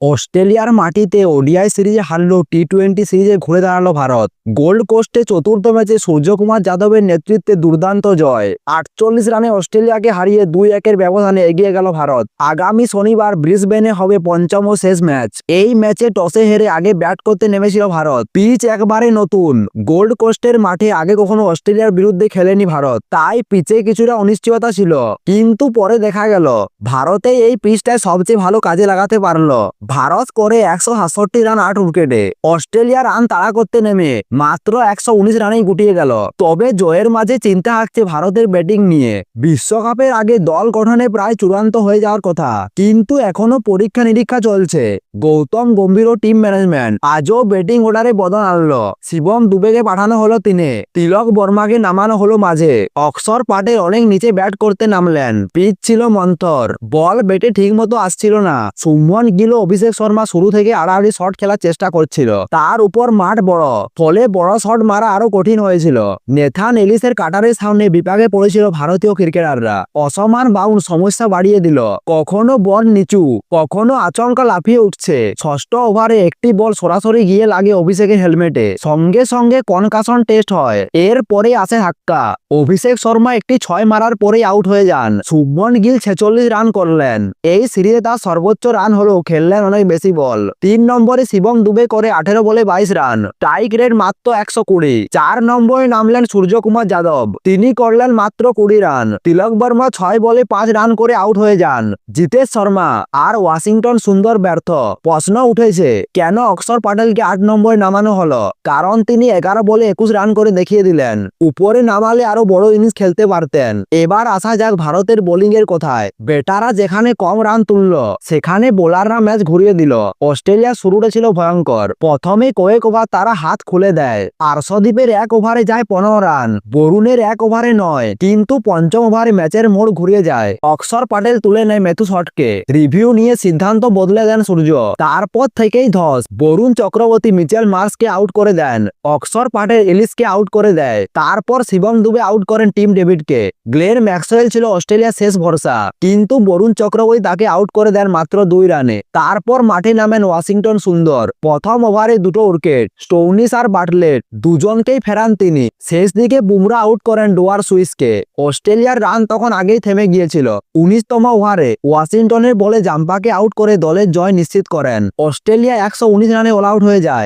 অস্ট্রেলিয়ার মাটিতে ওডিআই সিরিজে হারল টি টোয়েন্টি সিরিজে ঘুরে দাঁড়াল ভারত। গোল্ড কোস্টে চতুর্থ ম্যাচে সূর্যকুমার যাদবের নেতৃত্বে দুর্দান্ত জয়। আটচল্লিশ রানে অস্ট্রেলিয়াকে হারিয়ে দুই একের ব্যবধানে এগিয়ে গেল ভারত। আগামী শনিবার ব্রিসবেনে হবে পঞ্চম ও শেষ ম্যাচ। এই ম্যাচে টসে হেরে আগে ব্যাট করতে নেমেছিল ভারত। পিচ একবারে নতুন। গোল্ড কোস্টের মাঠে আগে কখনো অস্ট্রেলিয়ার বিরুদ্ধে খেলেনি ভারত। তাই পিচে কিছুটা অনিশ্চয়তা ছিল। কিন্তু পরে দেখা গেল, ভারতে এই পিচটায় সবচেয়ে ভালো কাজে লাগাতে পারল। ভারত করে একশো সাতষট্টি রান আট উইকেটে। অস্ট্রেলিয়া রান তাড়া করতে নেমে মাত্র একশো উনিশ রানেই গুটিয়ে গেল। তবে জয়ের মাঝে চিন্তা আসছে ভারতের ব্যাটিং নিয়ে। বিশ্বকাপের আগে দল গঠনে প্রায় চূড়ান্ত হয়ে যাওয়ার কথা, কিন্তু এখনও পরীক্ষা নিরীক্ষা চলছে। গৌতম গম্ভীর ও টিম ম্যানেজমেন্ট আজও ব্যাটিং অর্ডারে বদল আনলো। শিবম দুবেকে পাঠানো হলো তিনে। তিলক বর্মাকে নামানো হলো মাঝে। অক্সর পাটেল অনেক নিচে ব্যাট করতে নামলেন। পিচ ছিল মন্তর বল বেটে ঠিক মতো আসছিল না। সুমন গিল অভিষেক শর্মা শুরু থেকে আড়াআড়ি শট খেলার চেষ্টা করছিল। তার উপর মাঠ বড়, ফলে বড় শট মারা আরও কঠিন হয়েছিল। নেথান এলিসের কাটারের সামনে বিপাকে পড়েছিল ভারতীয় ক্রিকেটাররা। অসমান বাউন্ড সমস্যা বাড়িয়ে দিল। কখনো বল নিচু, কখনো আচমকা লাফিয়ে উঠছে। ষষ্ঠ ওভারে একটি বল সরাসরি গিয়ে লাগে অভিষেকের হেলমেটে। সঙ্গে সঙ্গে কনকাশন টেস্ট হয়। এরপরে আসে হাক্কা অভিষেক শর্মা একটি ছয় মারার পরেই আউট হয়ে যান। শুভমন গিল ছেচল্লিশ রান করলেন। এই সিরিজে তার সর্বোচ্চ রান হলো খেললেন অনেক বেশি বল। তিন নম্বরে শিবম দুবে করে আঠেরো বলে বাইশ রান। টাইক রেট মাত্র একশো কুড়ি। চার নম্বরে নামলেন সূর্যকুমার যাদব। তিনি করলেন মাত্র কুড়ি রান। তিলক বর্মা ছয় বলে পাঁচ রান করে আউট হয়ে যান। জিতেশ শর্মা আর ওয়াশিংটন সুন্দর ব্যর্থ। প্রশ্ন উঠেছে, কেন অক্ষর পাটেলকে আট নম্বরে নামানো হলো? কারণ তিনি এগারো বলে একুশ রান করে দেখিয়ে দিলেন। উপরে নামালে আরও বড় ইনিংস খেলতে পারতেন। এবার আসা যাক ভারতের বোলিং এর কথায়। বেটারা যেখানে কম রান তুলল, সেখানে বোলাররা ম্যাচ ঘুরিয়ে দিল। অস্ট্রেলিয়া শুরুটা ছিল ভয়ঙ্কর। প্রথমে কয়েক ওভার তারা হাত খুলে দেয়। আর্শদীপের এক ওভারে যায় পনেরো রান। বরুণের এক ওভারে নয়, কিন্তু পঞ্চম ওভারে ম্যাচের মোড় ঘুরিয়ে যায়। অক্ষর পাটেল তুলে নেয় মেথু শটকে রিভিউ নিয়ে সিদ্ধান্ত বদলে দেন সূর্য। তারপর থেকেই ধস। বরুণ চক্রবর্তী মিচেল মার্সকে আউট করে দেন। অক্ষর পাটেল এলিসকে আউট করে দেয়। তারপর শিবম দুবে আউট করেন টিম ডেভিডকে। গ্লেন ম্যাক্সওয়েল ছিল অস্ট্রেলিয়ার শেষ ভরসা। কিন্তু বরুণ চক্রবর্তী তাকে আউট করে দেন মাত্র দুই রানে। তারপর মাঠে নামেন ওয়াশিংটন সুন্দর। প্রথম ওভারে দুটো উইকেট স্টোনিস আর বাটলেট, দুজনকেই ফেরান তিনি। শেষ দিকে বুমরা আউট করেন ডোয়ার সুইসকে। অস্ট্রেলিয়ার রান তখন আগেই থেমে গিয়েছিল। উনিশতম ওভারে ওয়াশিংটনের বলে জাম্পাকে আউট করে দলের জয় নিশ্চিত করেন। অস্ট্রেলিয়া একশো উনিশ রানে অল আউট হয়ে যায়।